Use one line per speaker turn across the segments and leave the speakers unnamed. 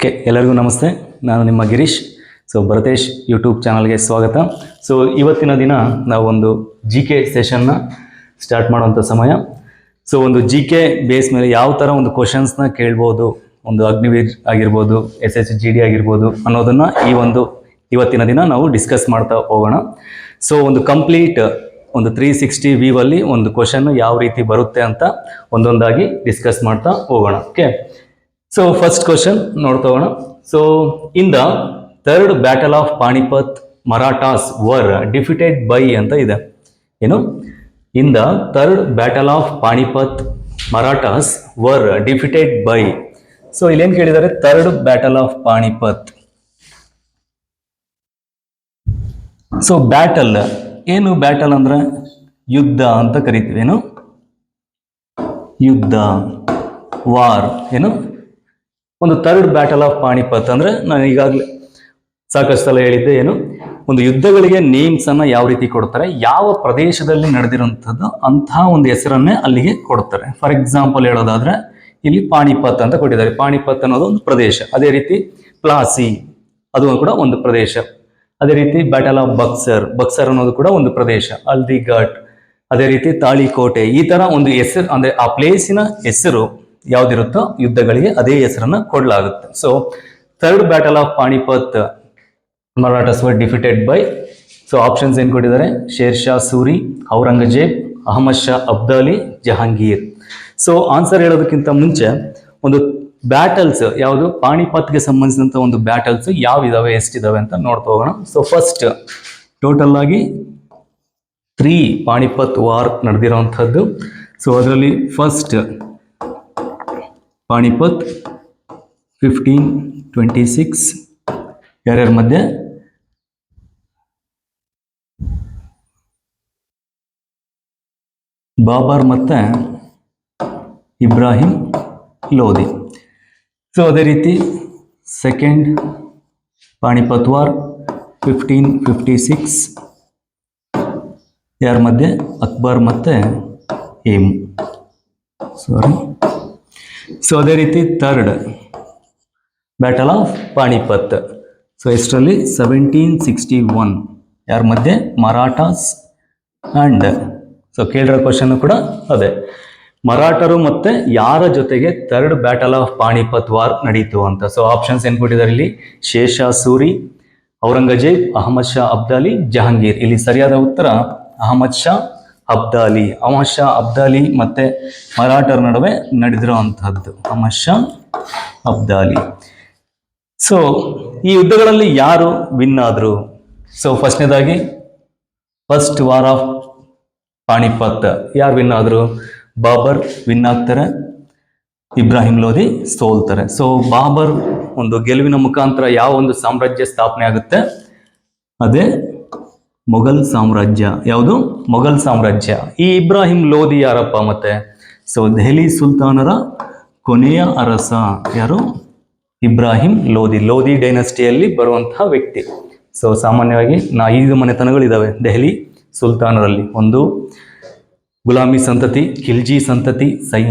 Okay ಎಲ್ಲರಿಗೂ ನಮಸ್ತೆ. ನಾನು ನಿಮ್ಮ ಗಿರೀಶ್. ಸೊ, ಭರತೇಶ್ ಯೂಟ್ಯೂಬ್ ಚಾನಲ್ಗೆ ಸ್ವಾಗತ. ಸೊ, ಇವತ್ತಿನ ದಿನ ನಾವು ಒಂದು ಜಿ ಕೆ ಸೆಷನ್ನ ಸ್ಟಾರ್ಟ್ ಮಾಡುವಂಥ ಸಮಯ. ಸೊ, ಒಂದು ಜಿ ಕೆ ಬೇಸ್ ಮೇಲೆ ಯಾವ ಥರ ಒಂದು ಕ್ವಶನ್ಸ್ನ ಕೇಳ್ಬೋದು, ಒಂದು ಅಗ್ನಿವೀರ್ ಆಗಿರ್ಬೋದು ಎಸ್ ಎಸ್ ಜಿ ಡಿ ಆಗಿರ್ಬೋದು ಅನ್ನೋದನ್ನು ಈ ಒಂದು ಇವತ್ತಿನ ದಿನ ನಾವು ಡಿಸ್ಕಸ್ ಮಾಡ್ತಾ ಹೋಗೋಣ. ಸೊ, ಒಂದು ಕಂಪ್ಲೀಟ್ ಒಂದು ತ್ರೀ ಸಿಕ್ಸ್ಟಿ ವ್ಯೂವಲ್ಲಿ ಒಂದು ಕ್ವಶನ್ ಯಾವ ರೀತಿ ಬರುತ್ತೆ ಅಂತ ಒಂದೊಂದಾಗಿ ಡಿಸ್ಕಸ್ ಮಾಡ್ತಾ ಹೋಗೋಣ. Okay so first question ನೋಡ್ತೋಣ so in the third battle of Panipat Marathas were defeated by ಅಂತ ಇದೆ. ಏನು? In the third battle of Panipat Marathas were defeated by so ಇಲ್ಲೇನು ಕೇಳಿದ್ದಾರೆ third battle of Panipat so battle ಏನು battle ಅಂದ್ರೆ? ಯುದ್ಧ ಅಂತ ಕರಿತೀವಿ, ಏನು? ಯುದ್ಧ ವಾರ್ ಏನು? ಒಂದು ಥರ್ಡ್ ಬ್ಯಾಟಲ್ ಆಫ್ ಪಾಣಿಪತ್ ಅಂದ್ರೆ ನಾನು ಈಗಾಗಲೇ ಸಾಕಷ್ಟು ಸಲ ಹೇಳಿದ್ದೆ ಏನು, ಒಂದು ಯುದ್ಧಗಳಿಗೆ ನೇಮ್ಸ್ ಅನ್ನ ಯಾವ ರೀತಿ ಕೊಡ್ತಾರೆ, ಯಾವ ಪ್ರದೇಶದಲ್ಲಿ ನಡೆದಿರುವಂಥದ್ದು ಅಂತಹ ಒಂದು ಹೆಸರನ್ನೇ ಅಲ್ಲಿಗೆ ಕೊಡ್ತಾರೆ. ಫಾರ್ ಎಕ್ಸಾಂಪಲ್ ಹೇಳೋದಾದ್ರೆ, ಇಲ್ಲಿ ಪಾಣಿಪತ್ ಅಂತ ಕೊಟ್ಟಿದ್ದಾರೆ. ಪಾಣಿಪತ್ ಅನ್ನೋದು ಒಂದು ಪ್ರದೇಶ. ಅದೇ ರೀತಿ ಪ್ಲಾಸಿ ಅದು ಕೂಡ ಒಂದು ಪ್ರದೇಶ. ಅದೇ ರೀತಿ ಬ್ಯಾಟಲ್ ಆಫ್ ಬಕ್ಸರ್ ಬಕ್ಸರ್ ಅನ್ನೋದು ಕೂಡ ಒಂದು ಪ್ರದೇಶ. ಅಲ್ದಿಘಾಟ್ ಅದೇ ರೀತಿ ತಾಳಿಕೋಟೆ ಈ ತರ ಒಂದು ಹೆಸರು, ಅಂದ್ರೆ ಆ ಪ್ಲೇಸಿನ ಹೆಸರು ಯಾವ್ದಿರುತ್ತೋ ಯುದ್ಧಗಳಿಗೆ ಅದೇ ಹೆಸರನ್ನ ಕೊಡಲಾಗುತ್ತೆ. So third battle of Panipat Marathas were defeated by so options ಏನು ಕೊಟ್ಟಿದ್ದಾರೆ? ಶೇರ್ ಶಾ ಸೂರಿ ಔರಂಗಜೇಬ್ ಅಹಮದ್ ಶಾ ಅಬ್ದಾಲಿ ಜಹಾಂಗೀರ್ ಸೊ ಆನ್ಸರ್ ಹೇಳೋದಕ್ಕಿಂತ ಮುಂಚೆ, ಒಂದು ಬ್ಯಾಟಲ್ಸ್ ಯಾವುದು? ಪಾಣಿಪತ್ಗೆ ಸಂಬಂಧಿಸಿದಂಥ ಒಂದು ಬ್ಯಾಟಲ್ಸ್ ಯಾವಿದಾವೆ, ಎಷ್ಟಿದಾವೆ ಅಂತ ನೋಡ್ತಾ ಹೋಗೋಣ. ಸೊ ಫಸ್ಟ್ ಟೋಟಲ್ ಆಗಿ ತ್ರೀ ಪಾಣಿಪತ್ ವಾರ್ ನಡೆದಿರೋವಂಥದ್ದು ಸೊ ಅದರಲ್ಲಿ first Panipat fifteen twenty six ಯಾರ್ಯಾರ ಮಧ್ಯೆ ಬಾಬರ್ ಮತ್ತೆ ಇಬ್ರಾಹಿಂ ಲೋಧಿ ಸೊ ಅದೇ ರೀತಿ second Panipat war fifteen fifty six ಯಾರ ಮಧ್ಯೆ ಅಕ್ಬರ್ ಮತ್ತೆ ಹೇಮು ಸಾರಿ ಸೊ ಅದೇ ರೀತಿ third battle of Panipat so ಎಷ್ಟರಲ್ಲಿ seventeen sixty one ಯಾರ ಮಧ್ಯೆ? ಮರಾಠಾಸ್ ಆ್ಯಂಡ್ ಸೊ ಕೇಳಿರೋ ಕ್ವಶನ್ ಕೂಡ ಅದೇ. ಮರಾಠರು ಮತ್ತೆ ಯಾರ ಜೊತೆಗೆ third battle of Panipat war ನಡೀತು ಅಂತ. ಸೊ ಆಪ್ಷನ್ಸ್ ಏನು ಕೊಟ್ಟಿದ್ದಾರೆ ಇಲ್ಲಿ ಶೇಷಾ, ಸೂರಿ, ಔರಂಗಜೇಬ್, ಅಹಮದ್ ಶಾ, ಅಬ್ದಾಲಿ, ಜಹಾಂಗೀರ್. ಇಲ್ಲಿ ಸರಿಯಾದ ಉತ್ತರ ಅಹಮದ್ ಶಾ ಅಬ್ದಾಲಿ. ಅಹಮದ್ ಶಾ ಅಬ್ದಾಲಿ ಮತ್ತೆ ಮರಾಠರ ನಡುವೆ ನಡೆದಿರೋ ಅಂಥದ್ದು ಶಾ ಅಬ್ದಾಲಿ. ಸೊ ಈ ಯುದ್ಧಗಳಲ್ಲಿ ಯಾರು ವಿನ್ ಆದ್ರು? ಸೊ ಫಸ್ಟ್ನೇದಾಗಿ ಫಸ್ಟ್ ವಾರ್ ಆಫ್ ಪಾಣಿಪತ್ ಯಾರು ವಿನ್ ಆದ್ರು? ಬಾಬರ್ ವಿನ್ ಆಗ್ತಾರೆ. ಇಬ್ರಾಹಿಂ ಲೋಧಿ ಸೋಲ್ತಾರೆ. ಸೊ ಬಾಬರ್ ಒಂದು ಗೆಲುವಿನ ಮುಖಾಂತರ ಯಾವ ಒಂದು ಸಾಮ್ರಾಜ್ಯ ಸ್ಥಾಪನೆ ಆಗುತ್ತೆ? ಅದೇ ಮೊಘಲ್ ಸಾಮ್ರಾಜ್ಯ, ಯಾವುದು? ಮೊಘಲ್ ಸಾಮ್ರಾಜ್ಯ. ಈ ಇಬ್ರಾಹಿಂ ಲೋಧಿ ಯಾರಪ್ಪ ಮತ್ತೆ? ಸೊ ದೆಹಲಿ ಸುಲ್ತಾನರ ಕೊನೆಯ ಅರಸ ಯಾರು? ಇಬ್ರಾಹಿಂ ಲೋಧಿ ಲೋಧಿ ಡೈನಸ್ಟಿಯಲ್ಲಿ ಬರುವಂತಹ ವ್ಯಕ್ತಿ. ಸೊ ಸಾಮಾನ್ಯವಾಗಿ ನಾ ಐದು ಮನೆತನಗಳಿದ್ದಾವೆ ದೆಹಲಿ ಸುಲ್ತಾನರಲ್ಲಿ. ಒಂದು ಗುಲಾಮಿ ಸಂತತಿ, ಖಿಲ್ಜಿ ಸಂತತಿ, ಸೈ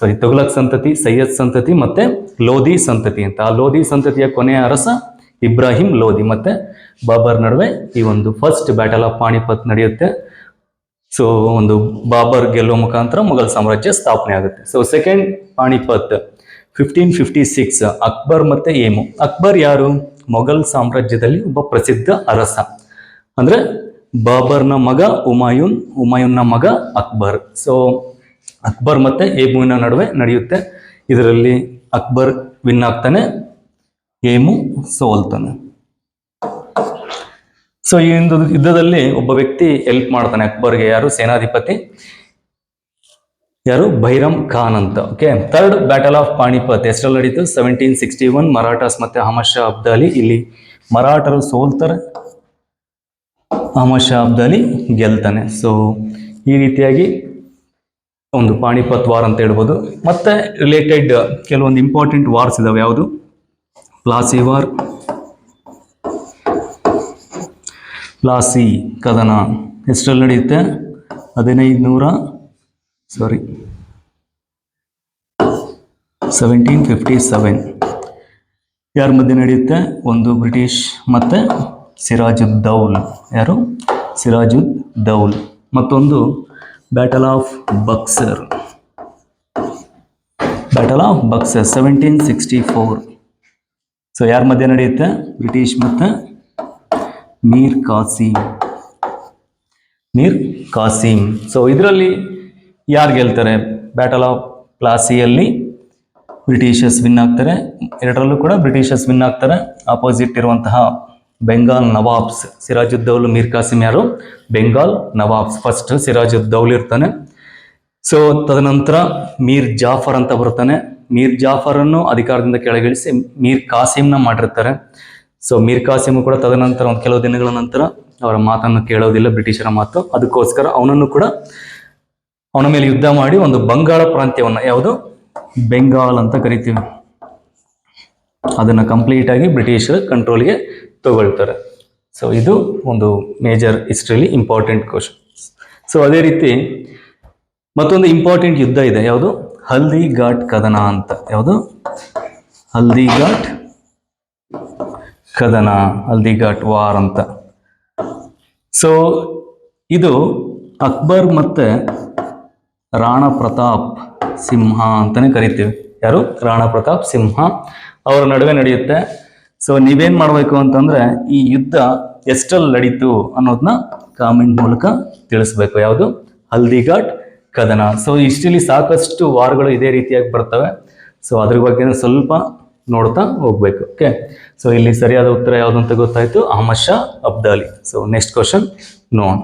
ಸಾರಿ ತೊಗಲಕ್ ಸಂತತಿ, ಸೈಯದ್ ಸಂತತಿ ಮತ್ತೆ ಲೋಧಿ ಸಂತತಿ ಅಂತ. ಆ ಲೋಧಿ ಸಂತತಿಯ ಕೊನೆಯ ಅರಸ ಇಬ್ರಾಹಿಂ ಲೋಧಿ ಮತ್ತೆ ಬಾಬರ್ ನಡುವೆ ಈ ಒಂದು ಫಸ್ಟ್ ಬ್ಯಾಟಲ್ ಆಫ್ ಪಾಣಿಪತ್ ನಡೆಯುತ್ತೆ. ಸೊ ಒಂದು ಬಾಬರ್ ಗೆಲ್ಲುವ ಮುಖಾಂತರ ಮೊಘಲ್ ಸಾಮ್ರಾಜ್ಯ ಸ್ಥಾಪನೆ ಆಗುತ್ತೆ. So second Panipat fifteen fifty six Akbar ಮತ್ತೆ ಏಮು. ಅಕ್ಬರ್ ಯಾರು? ಮೊಘಲ್ ಸಾಮ್ರಾಜ್ಯದಲ್ಲಿ ಒಬ್ಬ ಪ್ರಸಿದ್ಧ ಅರಸ. ಅಂದ್ರೆ ಬಾಬರ್ನ ಮಗ ಉಮಾಯುನ್, ಉಮಾಯುನ್ನ ಮಗ ಅಕ್ಬರ್. ಸೊ ಅಕ್ಬರ್ ಮತ್ತೆ ಏಮುವಿನ ನಡುವೆ ನಡೆಯುತ್ತೆ. ಇದರಲ್ಲಿ ಅಕ್ಬರ್ ವಿನ್ ಆಗ್ತಾನೆ, ಏಮು ಸೋಲ್ತಾನೆ. ಸೊ ಈ ಒಂದು ಯುದ್ಧದಲ್ಲಿ ಒಬ್ಬ ವ್ಯಕ್ತಿ ಹೆಲ್ಪ್ ಮಾಡ್ತಾನೆ. ಅಕ್ಬರ್ಗೆ ಯಾರು? ಸೇನಾಧಿಪತಿ ಯಾರು? ಬೈರಮ್ ಖಾನ್ ಅಂತ. Okay third battle of Panipat ಎಷ್ಟರಲ್ಲಿ ನಡೀತು? ಸೆವೆಂಟೀನ್ ಸಿಕ್ಸ್ಟಿ ಒನ್ ಮರಾಠಾಸ್ ಮತ್ತೆ ಅಹಮದ್ ಶಾ ಅಬ್ದಾಲಿ. ಇಲ್ಲಿ ಮರಾಠರು ಸೋಲ್ತಾರೆ. ಅಹಮದ್ ಶಾ ಅಬ್ದಾಲಿ ಗೆಲ್ತಾನೆ. ಸೊ ಈ ರೀತಿಯಾಗಿ ಒಂದು ಪಾಣಿಪತ್ ವಾರ್ ಅಂತ ಹೇಳ್ಬೋದು. ಮತ್ತೆ ರಿಲೇಟೆಡ್ ಕೆಲವೊಂದು ಇಂಪಾರ್ಟೆಂಟ್ ವಾರ್ಸ್ ಇದಾವೆ. ಯಾವುದು? ಪ್ಲಾಸಿ ವಾರ್ ಪ್ಲಾಸಿ ಕದನ ಎಷ್ಟರಲ್ಲಿ ನಡೆಯುತ್ತೆ. ಹದಿನೈದು ನೂರ ಸಾರಿ ಸೆವೆಂಟೀನ್ ಫಿಫ್ಟಿ ಸೆವೆನ್ ಯಾರ ಮಧ್ಯೆ ನಡೆಯುತ್ತೆ? ಒಂದು ಬ್ರಿಟಿಷ್ ಮತ್ತು ಸಿರಾಜುದ್ ದೌಲ್. ಯಾರು? ಸಿರಾಜುದ್ ದೌಲ್. ಮತ್ತೊಂದು battle of Buxar battle of Buxar seventeen sixty four so ಯಾರ ಮಧ್ಯೆ ನಡೆಯುತ್ತೆ? ಬ್ರಿಟಿಷ್ ಮತ್ತು ಮೀರ್ ಕಾಸಿಂ. ಮೀರ್ ಕಾಸಿಂ. ಸೊ ಇದರಲ್ಲಿ ಯಾರು ಗೆಲ್ತಾರೆ? ಬ್ಯಾಟಲ್ ಆಫ್ ಪ್ಲಾಸಿಯಲ್ಲಿ ಬ್ರಿಟಿಷರ್ಸ್ ವಿನ್ ಆಗ್ತಾರೆ. ಎರಡರಲ್ಲೂ ಕೂಡ ಬ್ರಿಟಿಷರ್ಸ್ ವಿನ್ ಆಗ್ತಾರೆ. ಆಪೋಸಿಟ್ ಇರುವಂತಹ ಬೆಂಗಾಲ್ ನವಾಬ್ಸ್ ಸಿರಾಜುದ್ದೌಲ್ ಮೀರ್ ಕಾಸಿಂ ಯಾರು? ಬೆಂಗಾಲ್ ನವಾಬ್ಸ್ ಫಸ್ಟ್ ಸಿರಾಜುದ್ದೌಲ್ ಇರ್ತಾನೆ. ಸೊ ತದನಂತರ ಮೀರ್ ಜಾಫರ್ ಅಂತ ಬರ್ತಾನೆ ಮೀರ್ ಜಾಫರನ್ನು ಅಧಿಕಾರದಿಂದ ಕೆಳಗಿಳಿಸಿ ಮೀರ್ ಕಾಸಿಂನ ಮಾಡಿರ್ತಾರೆ. ಸೊ ಮೀರ್ ಕಾಸಿಮ್ ಕೂಡ ತದನಂತರ ಒಂದು ಕೆಲವು ದಿನಗಳ ನಂತರ ಅವರ ಮಾತನ್ನು ಕೇಳೋದಿಲ್ಲ ಬ್ರಿಟಿಷರ ಮಾತು. ಅದಕ್ಕೋಸ್ಕರ ಅವನನ್ನು ಕೂಡ ಅವನ ಮೇಲೆ ಯುದ್ಧ ಮಾಡಿ ಒಂದು ಬಂಗಾಳ ಪ್ರಾಂತ್ಯವನ್ನು, ಯಾವುದು? ಬೆಂಗಾಲ್ ಅಂತ ಕರಿತೀವಿ. ಅದನ್ನು ಕಂಪ್ಲೀಟ್ ಆಗಿ ಬ್ರಿಟಿಷರ ಕಂಟ್ರೋಲ್ಗೆ ತಗೊಳ್ತಾರೆ. ಸೊ ಇದು ಒಂದು major historically important question so ಅದೇ ರೀತಿ ಮತ್ತೊಂದು ಇಂಪಾರ್ಟೆಂಟ್ ಯುದ್ಧ ಇದೆ. ಯಾವುದು? ಹಲ್ದಿ ಘಾಟ್ ಕದನ ಅಂತ. ಯಾವುದು? ಹಲ್ದಿ ಘಾಟ್ ಕದನ, ಹಲ್ದಿಘಾಟ್, ವಾರ್ ಅಂತ. ಸೊ ಇದು ಅಕ್ಬರ್ ಮತ್ತೆ ರಾಣ ಪ್ರತಾಪ್ ಸಿಂಹ ಅಂತಲೇ ಕರಿತೀವಿ. ಯಾರು? ರಾಣ ಪ್ರತಾಪ್ ಸಿಂಹ ಅವರ ನಡುವೆ ನಡೆಯುತ್ತೆ. ಸೊ ನೀವೇನು ಮಾಡಬೇಕು ಅಂತಂದ್ರೆ ಈ ಯುದ್ಧ ಎಷ್ಟಲ್ಲಿ ನಡೀತು ಅನ್ನೋದನ್ನ ಕಾಮೆಂಟ್ ಮೂಲಕ ತಿಳಿಸ್ಬೇಕು. ಯಾವುದು? ಹಲ್ದಿಘಾಟ್, ಕದನ. ಸೊ ಇಷ್ಟಿಲಿ ಸಾಕಷ್ಟು ವಾರಗಳು ಇದೇ ರೀತಿಯಾಗಿ ಬರ್ತವೆ. ಸೊ ಅದ್ರ ಬಗ್ಗೆ ಸ್ವಲ್ಪ ನೋಡ್ತಾ ಹೋಗ್ಬೇಕು ಓಕೆ ಸೊ ಇಲ್ಲಿ ಸರಿಯಾದ ಉತ್ತರ ಯಾವುದು ಅಂತ ಗೊತ್ತಾಯ್ತು? Ahmad Shah Abdali. So next question no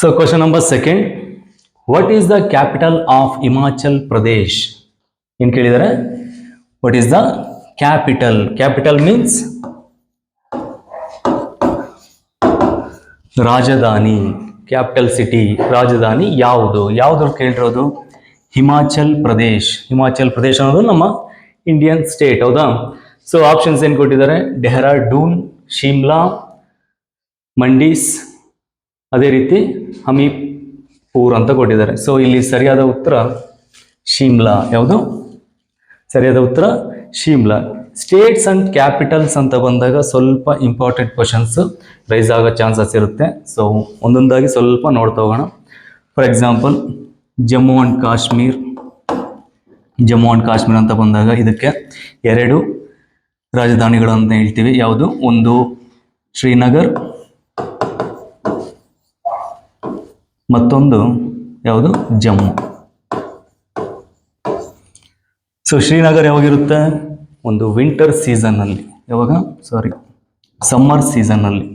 so question number second what is the capital of Himachal Pradesh ಏನ್ ಕೇಳಿದ್ದಾರೆ what is the capital capital means ರಾಜಧಾನಿ ಕ್ಯಾಪಿಟಲ್ ಸಿಟಿ ರಾಜಧಾನಿ ಯಾವುದು? ಯಾವುದು ಕೇಳಿರೋದು? ಹಿಮಾಚಲ್ ಪ್ರದೇಶ್. ಹಿಮಾಚಲ್ ಪ್ರದೇಶ್ ಅನ್ನೋದು ನಮ್ಮ ಇಂಡಿಯನ್ ಸ್ಟೇಟ್ ಹೌದಾ? ಸೊ ಆಪ್ಷನ್ಸ್ ಏನು ಕೊಟ್ಟಿದ್ದಾರೆ? ಡೆಹ್ರಾಡೂನ್, ಶಿಮ್ಲಾ, ಮಂಡೀಸ್, ಅದೇ ರೀತಿ ಹಮೀಪೂರ್ ಅಂತ ಕೊಟ್ಟಿದ್ದಾರೆ. ಸೊ ಇಲ್ಲಿ ಸರಿಯಾದ ಉತ್ತರ ಶಿಮ್ಲಾ, ಯಾವುದು? ಸರಿಯಾದ ಉತ್ತರ ಶಿಮ್ಲಾ. ಸ್ಟೇಟ್ಸ್ ಅಂಡ್ ಕ್ಯಾಪಿಟಲ್ಸ್ ಅಂತ ಬಂದಾಗ ಸ್ವಲ್ಪ ಇಂಪಾರ್ಟೆಂಟ್ ಕ್ವಶನ್ಸ್ ರೈಸ್ ಆಗೋ ಚಾನ್ಸಸ್ ಇರುತ್ತೆ. ಸೊ ಒಂದೊಂದಾಗಿ ಸ್ವಲ್ಪ ನೋಡ್ತಾ ಹೋಗೋಣ. For example Jammu and Kashmir. Jammu and Kashmir ಅಂತ ಬಂದಾಗ ಇದಕ್ಕೆ ಎರಡು ರಾಜಧಾನಿಗಳು ಅಂತ ಹೇಳ್ತೀವಿ. ಯಾವುದು? ಒಂದು ಶ್ರೀನಗರ್, ಮತ್ತೊಂದು ಯಾವುದು? ಜಮ್ಮು. ಸೊ ಶ್ರೀನಗರ್ ಯಾವಾಗಿರುತ್ತೆ? ಒಂದು ವಿಂಟರ್ ಸೀಸನ್ನಲ್ಲಿ ಯಾವಾಗ? ಸಾರಿ ಸಮ್ಮರ್ ಸೀಸನ್ನಲ್ಲಿ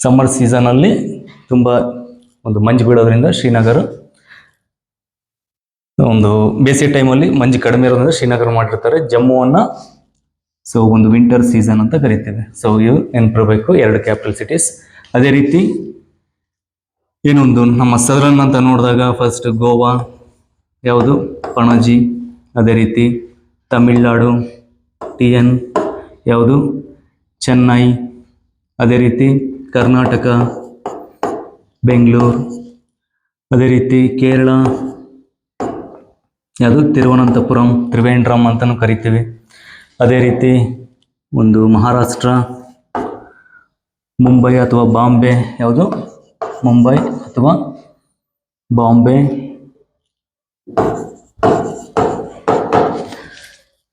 ಸಮ್ಮರ್ ಸೀಸನ್ನಲ್ಲಿ ತುಂಬ ಒಂದು ಮಂಜು ಬೀಳೋದ್ರಿಂದ ಶ್ರೀನಗರ ಒಂದು ಬೇಸಿಗೆ ಟೈಮಲ್ಲಿ ಮಂಜು ಕಡಿಮೆ ಇರೋದ್ರಿಂದ ಶ್ರೀನಗರ ಮಾಡಿರ್ತಾರೆ. ಜಮ್ಮುವನ್ನು ಸೊ ಒಂದು ವಿಂಟರ್ ಸೀಸನ್ ಅಂತ ಕರಿತೇವೆ. ಸೊ ಇವು ನೆನಪಿರಬೇಕು ಎರಡು ಕ್ಯಾಪಿಟಲ್ ಸಿಟೀಸ್ ಅದೇ ರೀತಿ ಏನೊಂದು ನಮ್ಮ ಸದರನ್ ಅಂತ ನೋಡಿದಾಗ ಫಸ್ಟ್ ಗೋವಾ, ಯಾವುದು? ಪಣಜಿ. ಅದೇ ರೀತಿ ತಮಿಳ್ನಾಡು ಟಿ ಎನ್ ಯಾವುದು? ಚೆನ್ನೈ. ಅದೇ ರೀತಿ ಕರ್ನಾಟಕ, ಬೆಂಗಳೂರು. ಅದೇ ರೀತಿ ಕೇರಳ ಯಾವುದು ತಿರುವನಂತಪುರಂ ತ್ರಿವೇಂದ್ರಂ ಅಂತಲೂ ಕರಿತೀವಿ. ಅದೇ ರೀತಿ ಒಂದು ಮಹಾರಾಷ್ಟ್ರ, ಮುಂಬೈ ಅಥವಾ ಬಾಂಬೆ, ಯಾವುದು? ಮುಂಬೈ ಅಥವಾ ಬಾಂಬೆ.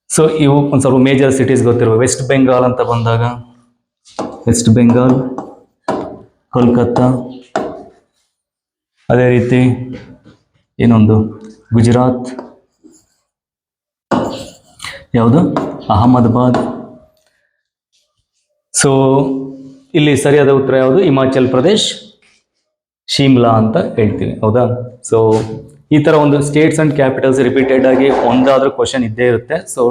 ಸೊ ಇವು ಒಂದು ಸ್ವಲ್ಪ ಮೇಜರ್ ಸಿಟೀಸ್ ಗೊತ್ತಿರುವ ವೆಸ್ಟ್ ಬೆಂಗಾಲ್ ಅಂತ ಬಂದಾಗ ವೆಸ್ಟ್ ಬೆಂಗಾಲ್ ಕೋಲ್ಕತ್ತಾ ಅದೇ ರೀತಿ ಇನ್ನೊಂದು, ಗುಜರಾತ್. ಯಾವುದು? ಅಹಮದಾಬಾದ್. ಸೊ ಇಲ್ಲಿ ಸರಿಯಾದ ಉತ್ತರ ಯಾವುದು? ಹಿಮಾಚಲ್ ಪ್ರದೇಶ್, ಶಿಮ್ಲಾ ಅಂತ ಹೇಳ್ತೀವಿ, ಹೌದಾ? ಸೊ ಈ ಥರ ಒಂದು ಸ್ಟೇಟ್ಸ್ ಆ್ಯಂಡ್ ಕ್ಯಾಪಿಟಲ್ಸ್ ರಿಪೀಟೆಡ್ ಆಗಿ ಒಂದಾದರೂ ಕ್ವಶನ್ ಇದ್ದೇ ಇರುತ್ತೆ. ಸೊ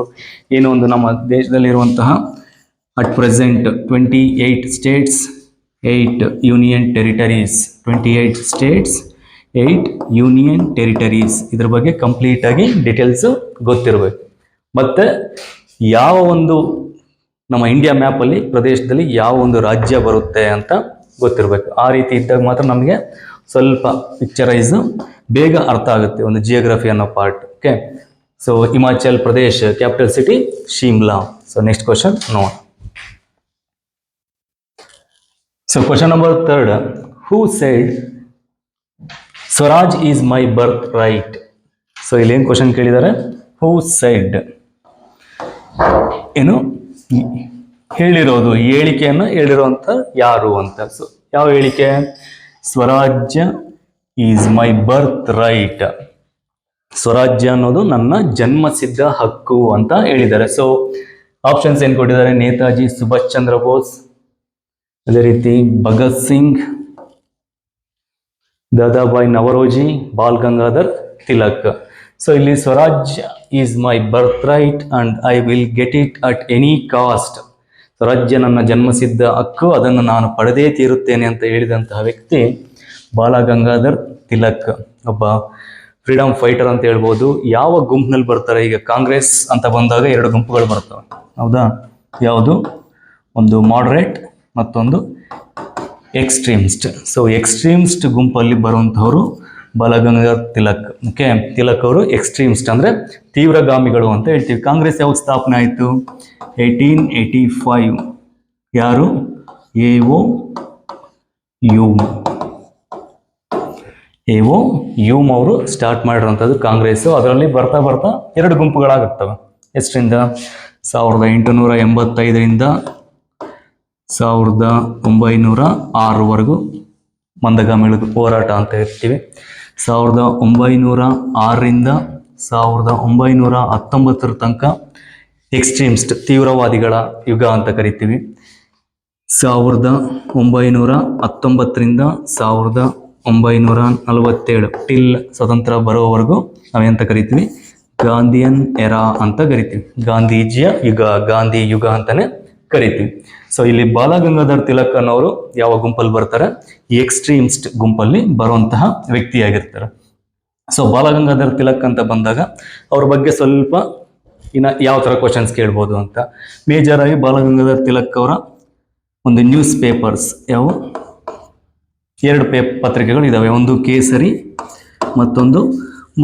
ಏನು ಒಂದು ನಮ್ಮ ದೇಶದಲ್ಲಿರುವಂತಹ at present twenty eight states eight union territories twenty eight states eight union territories ಇದ್ರ ಬಗ್ಗೆ ಕಂಪ್ಲೀಟಾಗಿ ಡೀಟೇಲ್ಸು ಗೊತ್ತಿರಬೇಕು. ಮತ್ತು ಯಾವ ಒಂದು ನಮ್ಮ ಇಂಡಿಯಾ ಮ್ಯಾಪಲ್ಲಿ ಪ್ರದೇಶದಲ್ಲಿ ಯಾವ ಒಂದು ರಾಜ್ಯ ಬರುತ್ತೆ ಅಂತ ಗೊತ್ತಿರಬೇಕು. ಆ ರೀತಿ ಇದ್ದಾಗ ಮಾತ್ರ ನಮಗೆ ಸ್ವಲ್ಪ ಪಿಕ್ಚರೈಸ್ ಬೇಗ ಅರ್ಥ ಆಗುತ್ತೆ ಒಂದು ಜಿಯೋಗ್ರಫಿ ಅನ್ನೋ part okay so Himachal Pradesh capital city Shimla so next question no so question number third who said Swaraj is my birth right so ಇಲ್ಲಿ ಏನು ಕ್ವಶನ್ ಕೇಳಿದ್ದಾರೆ ಹೂ ಸೈಡ್ ಏನು? ಹೇಳಿರೋದು, ಹೇಳಿಕೆಯನ್ನು ಹೇಳಿರುವಂಥ ಯಾರು ಅಂತ. ಸೊ ಯಾವ ಹೇಳಿಕೆ? Swarajya is my birth right. Swarajya ಅನ್ನೋದು ನನ್ನ ಜನ್ಮಸಿದ್ಧ ಹಕ್ಕು ಅಂತ ಹೇಳಿದ್ದಾರೆ. ಸೊ ಆಪ್ಷನ್ಸ್ ಏನು ಕೊಟ್ಟಿದ್ದಾರೆ? ನೇತಾಜಿ, ಸುಭಾಷ್ ಚಂದ್ರ ಬೋಸ್. ಅದೇ ರೀತಿ ಭಗತ್ ಸಿಂಗ್, ದಾದಾಬಾಯಿ ನವರೋಜಿ, ಬಾಲ್ ಗಂಗಾಧರ್ ತಿಲಕ್. ಸೊ ಇಲ್ಲಿ Swaraj is my birth right and I will get it at any cost Swarajya ನನ್ನ ಜನ್ಮಸಿದ್ಧ ಹಕ್ಕು, ಅದನ್ನು ನಾನು ಪಡೆದೇ ತೀರುತ್ತೇನೆ ಅಂತ ಹೇಳಿದಂತಹ ವ್ಯಕ್ತಿ ಬಾಲ ಗಂಗಾಧರ್ ತಿಲಕ್. ಒಬ್ಬ ಫ್ರೀಡಮ್ ಫೈಟರ್ ಅಂತ ಹೇಳ್ಬೋದು. ಯಾವ ಗುಂಪಿನಲ್ಲಿ ಬರ್ತಾರೆ? ಈಗ ಕಾಂಗ್ರೆಸ್ ಅಂತ ಬಂದಾಗ ಎರಡು ಗುಂಪುಗಳು ಬರ್ತವೆ ಹೌದಾ? ಯಾವುದು? ಒಂದು ಮಾಡ್ರೇಟ್ ಮತ್ತೊಂದು ಎಕ್ಸ್ಟ್ರೀಮ್ಸ್ಟ್ ಸೊ ಎಕ್ಸ್ಟ್ರೀಮಿಸ್ಟ್ ಗುಂಪಲ್ಲಿ ಬರುವಂಥವ್ರು ಬಾಲಗಂಗಾಧರ್ ತಿಲಕ್. ಓಕೆ ತಿಲಕ್ ಅವರು ಎಕ್ಸ್ಟ್ರೀಮಿಸ್ಟ್ ಅಂದರೆ ತೀವ್ರಗಾಮಿಗಳು ಅಂತ ಹೇಳ್ತೀವಿ. ಕಾಂಗ್ರೆಸ್ ಯಾವಾಗ ಸ್ಥಾಪನೆ ಆಯಿತು? ಏಯ್ಟೀನ್ ಏಯ್ಟಿ ಫೈವ್ ಯಾರು? A O U A O Hume ಅವರು ಸ್ಟಾರ್ಟ್ ಮಾಡಿರೋಂಥದ್ದು ಕಾಂಗ್ರೆಸ್ಸು ಅದರಲ್ಲಿ ಬರ್ತಾ ಬರ್ತಾ ಎರಡು ಗುಂಪುಗಳಾಗುತ್ತವೆ. ಎಷ್ಟರಿಂದ? ಸಾವಿರದ ಎಂಟುನೂರ ಎಂಬತ್ತೈದರಿಂದ ಸಾವಿರದ ಒಂಬೈನೂರ ಆರುವರೆಗೂ ಮಂದಗಾಮಿಗಳ ಹೋರಾಟ ಅಂತ ಹೇಳ್ತೀವಿ. ಸಾವಿರದ ಒಂಬೈನೂರ ಆರರಿಂದ ಸಾವಿರದ ಒಂಬೈನೂರ ಹತ್ತೊಂಬತ್ತರ ತನಕ ಎಕ್ಸ್ಟ್ರೀಮ್ಸ್ಟ್ ತೀವ್ರವಾದಿಗಳ ಯುಗ ಅಂತ ಕರಿತೀವಿ. ಸಾವಿರದ ಒಂಬೈನೂರ ಹತ್ತೊಂಬತ್ತರಿಂದ ಸಾವಿರದ ಒಂಬೈನೂರ ನಲವತ್ತೇಳು ಟಿಲ್ ಸ್ವತಂತ್ರ ಬರೋವರೆಗೂ ನಾವೇಂತ ಕರಿತೀವಿ? ಗಾಂಧಿಯನ್ ಎರಾ ಅಂತ ಕರಿತೀವಿ. ಗಾಂಧೀಜಿಯ ಯುಗ, ಗಾಂಧಿ ಯುಗ ಅಂತಾನೆ ಕರಿತೀವಿ. ಸೊ ಇಲ್ಲಿ ಬಾಲಗಂಗಾಧರ್ ತಿಲಕ್ ಅನ್ನೋರು ಯಾವ ಗುಂಪಲ್ಲಿ ಬರ್ತಾರೆ? ಈ ಎಕ್ಸ್ಟ್ರೀಮ್ಸ್ಟ್ ಗುಂಪಲ್ಲಿ ಬರುವಂತಹ ವ್ಯಕ್ತಿಯಾಗಿರ್ತಾರೆ. ಸೊ ಬಾಲಗಂಗಾಧರ್ ತಿಲಕ್ ಅಂತ ಬಂದಾಗ ಅವ್ರ ಬಗ್ಗೆ ಸ್ವಲ್ಪ ಇನ್ನು ಯಾವ ಥರ ಕ್ವಶನ್ಸ್ ಕೇಳ್ಬೋದು ಅಂತ. ಮೇಜರ್ ಆಗಿ ಬಾಲಗಂಗಾಧರ್ ತಿಲಕ್ ಅವರ ಒಂದು ನ್ಯೂಸ್ ಪೇಪರ್ಸ್ ಯಾವ ಎರಡು ಪೇ ಪತ್ರಿಕೆಗಳು ಇದಾವೆ. ಒಂದು ಕೇಸರಿ, ಮತ್ತೊಂದು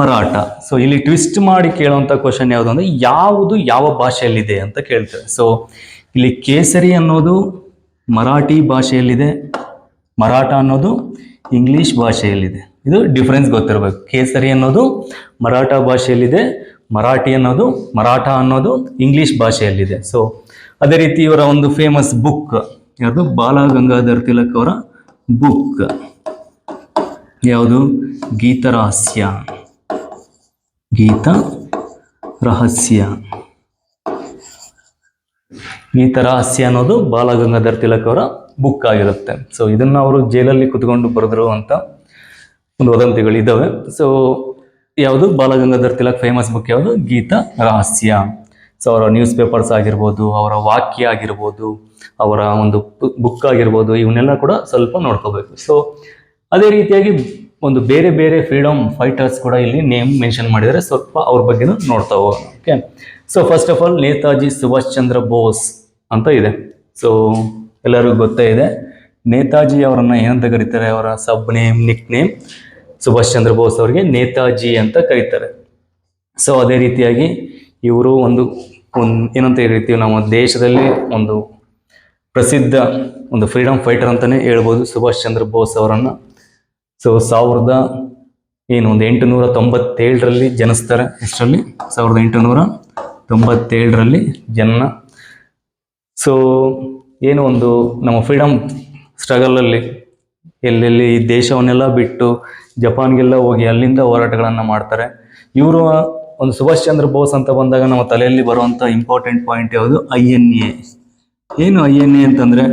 ಮರಾಠ. ಸೊ ಇಲ್ಲಿ ಟ್ವಿಸ್ಟ್ ಮಾಡಿ ಕೇಳುವಂಥ ಕ್ವಶನ್ ಯಾವುದು ಅಂದರೆ, ಯಾವುದು ಯಾವ ಭಾಷೆಯಲ್ಲಿದೆ ಅಂತ ಕೇಳ್ತಾರೆ ಸೊ ಇಲ್ಲಿ ಕೇಸರಿ ಅನ್ನೋದು ಮರಾಠಿ ಭಾಷೆಯಲ್ಲಿದೆ, ಮರಾಠ ಅನ್ನೋದು ಇಂಗ್ಲಿಷ್ ಭಾಷೆಯಲ್ಲಿದೆ. ಇದು ಡಿಫ್ರೆನ್ಸ್ ಗೊತ್ತಿರಬೇಕು. ಕೇಸರಿ ಅನ್ನೋದು ಮರಾಠ ಭಾಷೆಯಲ್ಲಿದೆ, ಮರಾಠಿ ಅನ್ನೋದು ಮರಾಠ ಅನ್ನೋದು ಇಂಗ್ಲಿಷ್ ಭಾಷೆಯಲ್ಲಿದೆ. ಸೊ ಅದೇ ರೀತಿ ಇವರ ಒಂದು ಫೇಮಸ್ ಬುಕ್ ಯಾವುದು? ಬಾಲ ಗಂಗಾಧರ್ ತಿಲಕ್ ಅವರ ಬುಕ್ ಯಾವುದು? ಗೀತರಹಸ್ಯ ಗೀತ ರಹಸ್ಯ. ಗೀತರಹಸ್ಯ ಅನ್ನೋದು ಬಾಲಗಂಗಾಧರ್ ತಿಲಕ್ ಅವರ ಬುಕ್ ಆಗಿರುತ್ತೆ. ಸೊ ಇದನ್ನ ಅವರು ಜೈಲಲ್ಲಿ ಕುತ್ಕೊಂಡು ಬರೆದ್ರು ಅಂತ ಒಂದು ವದಂತಿಗಳು ಇದ್ದಾವೆ ಸೊ ಯಾವುದು? ಬಾಲಗಂಗಾಧರ್ ತಿಲಕ್ ಫೇಮಸ್ ಬುಕ್ ಯಾವುದು? ಗೀತ ರಹಸ್ಯ. ಸೊ ಅವರ ನ್ಯೂಸ್ ಪೇಪರ್ಸ್ ಆಗಿರ್ಬೋದು, ಅವರ ವಾಕ್ಯ ಆಗಿರ್ಬೋದು, ಅವರ ಒಂದು ಬುಕ್ ಆಗಿರ್ಬೋದು, ಇವನ್ನೆಲ್ಲ ಕೂಡ ಸ್ವಲ್ಪ ನೋಡ್ಕೋಬೇಕು. ಸೊ ಅದೇ ರೀತಿಯಾಗಿ ಒಂದು ಬೇರೆ ಬೇರೆ ಫ್ರೀಡಮ್ ಫೈಟರ್ಸ್ ಕೂಡ ಇಲ್ಲಿ ನೇಮ್ ಮೆನ್ಷನ್ ಮಾಡಿದರೆ ಸ್ವಲ್ಪ ಅವ್ರ ಬಗ್ಗೆನೂ ನೋಡ್ತಾ ಹೋಗೋಣ. Okay so first of all Netaji Subhash Chandra Bose ಅಂತ ಇದೆ. ಸೊ ಎಲ್ಲರಿಗೂ ಗೊತ್ತೇ ಇದೆ. ನೇತಾಜಿ ಅವರನ್ನು ಏನಂತ ಕರೀತಾರೆ? ಅವರ sub name nick name Subhash Chandra Bose ಅವರಿಗೆ ನೇತಾಜಿ ಅಂತ ಕರೀತಾರೆ. ಸೊ ಅದೇ ರೀತಿಯಾಗಿ ಇವರು ಒಂದು ಒಂದು ಏನಂತ ಹೇಳ್ತೀವಿ ನಮ್ಮ ದೇಶದಲ್ಲಿ ಒಂದು ಪ್ರಸಿದ್ಧ ಒಂದು ಫ್ರೀಡಮ್ ಫೈಟರ್ ಅಂತಲೇ ಹೇಳ್ಬೋದು ಸುಭಾಷ್ ಚಂದ್ರ ಬೋಸ್ ಅವರನ್ನು. ಸೊ ಸಾವಿರದ ಏನು ಒಂದು ಎಂಟುನೂರ ತೊಂಬತ್ತೇಳರಲ್ಲಿ ಜನಿಸ್ತಾರೆ ಎಷ್ಟರಲ್ಲಿ? ಸಾವಿರದ ಎಂಟುನೂರ ತೊಂಬತ್ತೇಳರಲ್ಲಿ ಜನ ಸೊ ಏನು ಒಂದು ನಮ್ಮ ಫ್ರೀಡಮ್ ಸ್ಟ್ರಗಲಲ್ಲಿ ಎಲ್ಲೆಲ್ಲಿ ದೇಶವನ್ನೆಲ್ಲ ಬಿಟ್ಟು ಜಪಾನ್ಗೆಲ್ಲ ಹೋಗಿ ಅಲ್ಲಿಂದ ಹೋರಾಟಗಳನ್ನು ಮಾಡ್ತಾರೆ. ಇವರು ಒಂದು ಸುಭಾಷ್ ಚಂದ್ರ ಬೋಸ್ ಅಂತ ಬಂದಾಗ ನಮ್ಮ ತಲೆಯಲ್ಲಿ ಬರುವಂಥ ಇಂಪಾರ್ಟೆಂಟ್ ಪಾಯಿಂಟ್ ಯಾವುದು? I N A. ಏನು ಐ ಎನ್ ಎ ಅಂತಂದರೆ?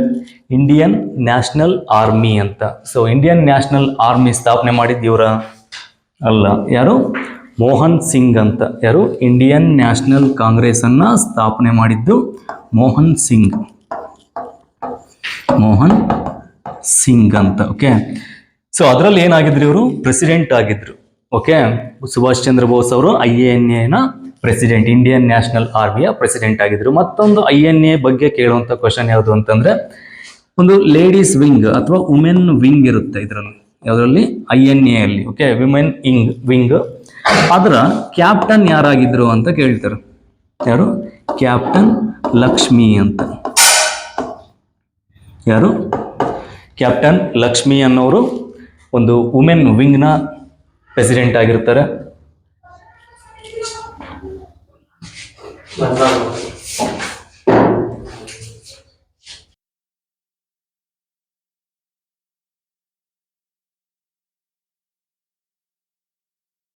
ಇಂಡಿಯನ್ ನ್ಯಾಷನಲ್ ಆರ್ಮಿ ಅಂತ. ಸೊ ಇಂಡಿಯನ್ ನ್ಯಾಷನಲ್ ಆರ್ಮಿ ಸ್ಥಾಪನೆ ಮಾಡಿದ್ದು ಇವರ ಅಲ್ಲ. ಯಾರು? ಮೋಹನ್ ಸಿಂಗ್ ಅಂತ. ಯಾರು? ಇಂಡಿಯನ್ ನ್ಯಾಷನಲ್ ಕಾಂಗ್ರೆಸ್ ಅನ್ನ ಸ್ಥಾಪನೆ ಮಾಡಿದ್ದು ಮೋಹನ್ ಸಿಂಗ್. ಮೋಹನ್ ಸಿಂಗ್ ಅಂತ ಓಕೆ ಸೊ ಅದರಲ್ಲಿ ಏನಾಗಿದ್ರು ಇವರು? ಪ್ರೆಸಿಡೆಂಟ್ ಆಗಿದ್ರು ಓಕೆ ಸುಭಾಷ್ ಚಂದ್ರ ಬೋಸ್ ಅವರು ಐ ಎನ್ ಎನ ಪ್ರೆಸಿಡೆಂಟ್ ಇಂಡಿಯನ್ ನ್ಯಾಷನಲ್ ಆರ್ಮಿಯ ಪ್ರೆಸಿಡೆಂಟ್ ಆಗಿದ್ರು. ಮತ್ತೊಂದು ಐ ಎನ್ ಎ ಬಗ್ಗೆ ಕೇಳುವಂಥ ಕ್ವಶನ್ ಯಾವುದು ಅಂತಂದ್ರೆ, ಒಂದು ಲೇಡೀಸ್ ವಿಂಗ್ ಅಥವಾ ವುಮೆನ್ ವಿಂಗ್ ಇರುತ್ತೆ ಇದರಲ್ಲಿ. ಯಾವುದರಲ್ಲಿ? ಐ ಎನ್ ಎ ಅಲ್ಲಿ ಓಕೆ ವಿಮೆನ್ ಇಂಗ್ ವಿಂಗ್ ಅದರ ಕ್ಯಾಪ್ಟನ್ ಯಾರಾಗಿದ್ರು ಅಂತ ಕೇಳ್ತಾರೆ. ಯಾರು? ಕ್ಯಾಪ್ಟನ್ ಲಕ್ಷ್ಮಿ ಅಂತ. ಯಾರು? ಕ್ಯಾಪ್ಟನ್ ಲಕ್ಷ್ಮಿ ಅನ್ನೋರು ಒಂದು ವುಮೆನ್ ವಿಂಗ್ನ ಪ್ರೆಸಿಡೆಂಟ್ ಆಗಿರ್ತಾರೆ.